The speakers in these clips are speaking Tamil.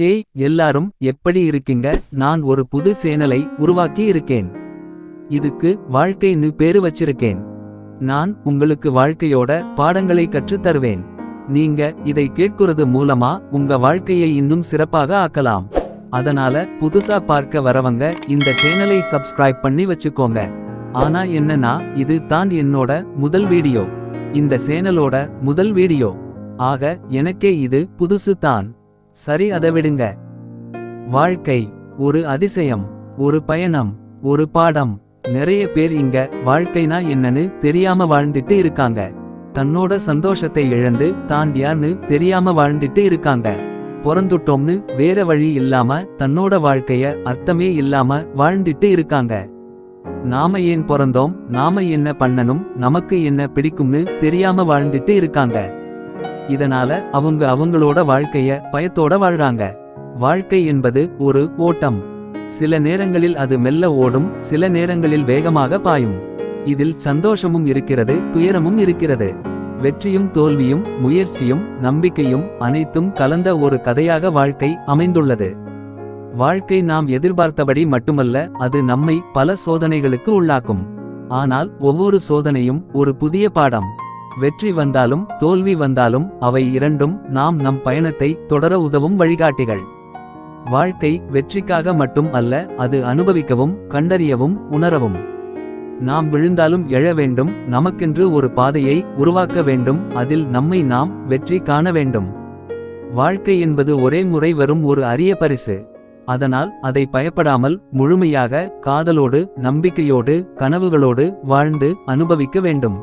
ஹேய் எல்லாரும் எப்படி இருக்கீங்க? நான் ஒரு புது சேனலை உருவாக்கி இருக்கேன். இதுக்கு வாழ்க்கைன்னு பேரு வச்சிருக்கேன். நான் உங்களுக்கு வாழ்க்கையோட பாடங்களை கற்றுத் தருவேன். நீங்க இதை கேட்கிறது மூலமா உங்க வாழ்க்கையை இன்னும் சிறப்பாக ஆக்கலாம். அதனால புதுசா பார்க்க வரவங்க இந்த சேனலை சப்ஸ்கிரைப் பண்ணி வச்சுக்கோங்க. ஆனா என்னன்னா இது தான் என்னோட முதல் வீடியோ. இந்த சேனலோட முதல் வீடியோ. ஆக எனக்கே இது புதுசு தான். சரி அதை விடுங்க. வாழ்க்கை ஒரு அதிசயம் ஒரு பயணம் ஒரு பாடம். நிறைய பேர் இங்க வாழ்க்கைனா என்னன்னு தெரியாம வாழ்ந்துட்டு இருக்காங்க. தன்னோட சந்தோஷத்தை இழந்து தான் யார்னு தெரியாம வாழ்ந்துட்டு இருக்காங்க. பிறந்துட்டோம்னு வேற வழி இல்லாம தன்னோட வாழ்க்கைய அர்த்தமே இல்லாம வாழ்ந்துட்டு இருக்காங்க. நாம ஏன் பிறந்தோம்? நாம என்ன பண்ணணும்? நமக்கு என்ன பிடிக்கும்னு தெரியாம வாழ்ந்துட்டு இருக்காங்க. இதனால அவங்க அவங்களோட வாழ்க்கைய பயத்தோட வாழ்றாங்க. வாழ்க்கை என்பது ஒரு ஓட்டம். சில நேரங்களில் அது மெல்ல ஓடும் சில நேரங்களில் வேகமாக பாயும். இதில் சந்தோஷமும் இருக்கிறது துயரமும் இருக்கிறது. வெற்றியும் தோல்வியும் முயற்சியும் நம்பிக்கையும் அனைத்தும் கலந்த ஒரு கதையாக வாழ்க்கை அமைந்துள்ளது. வாழ்க்கை நாம் எதிர்பார்த்தபடி மட்டுமல்ல அது நம்மை பல சோதனைகளுக்கு உள்ளாக்கும். ஆனால் ஒவ்வொரு சோதனையும் ஒரு புதிய பாடம். வெற்றி வந்தாலும் தோல்வி வந்தாலும் அவை இரண்டும் நாம் நம் பயணத்தை தொடர உதவும் வழிகாட்டிகள். வாழ்க்கை வெற்றிக்காக மட்டும் அல்ல அது அனுபவிக்கவும் கண்டறியவும் உணரவும். நாம் விழுந்தாலும் எழ வேண்டும் நமக்கென்று ஒரு பாதையை உருவாக்க வேண்டும் அதில் நம்மை நாம் வெற்றி காண வேண்டும். வாழ்க்கை என்பது ஒரே முறை வரும் ஒரு அரிய பரிசு. அதனால் அதை பயப்படாமல் முழுமையாக காதலோடு நம்பிக்கையோடு கனவுகளோடு வாழ்ந்து அனுபவிக்க வேண்டும்.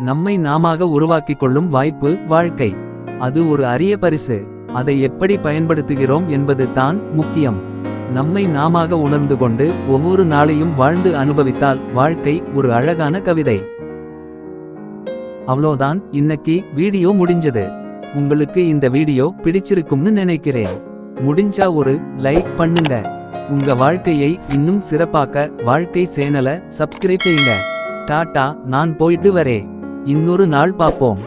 நம்மை நாமாக உருவாக்கிக் கொள்ளும் வாய்ப்பு வாழ்க்கை. அது ஒரு அரிய பரிசு. அதை எப்படி பயன்படுத்துகிறோம் என்பது தான் முக்கியம். நம்மை நாமாக உணர்ந்து கொண்டு ஒவ்வொரு நாளையும் வாழ்ந்து அனுபவித்தால் வாழ்க்கை ஒரு அழகான கவிதை. அவ்வளோதான். இன்னைக்கு வீடியோ முடிஞ்சது. உங்களுக்கு இந்த வீடியோ பிடிச்சிருக்கும்னு நினைக்கிறேன். முடிஞ்சா ஒரு லைக் பண்ணுங்க. உங்க வாழ்க்கையை இன்னும் சிறப்பாக்க வாழ்க்கை சேனலை சப்ஸ்கிரைப் செய்யுங்க. டாட்டா நான் போயிட்டு வரேன். இன்னொரு நாள் பார்ப்போம்.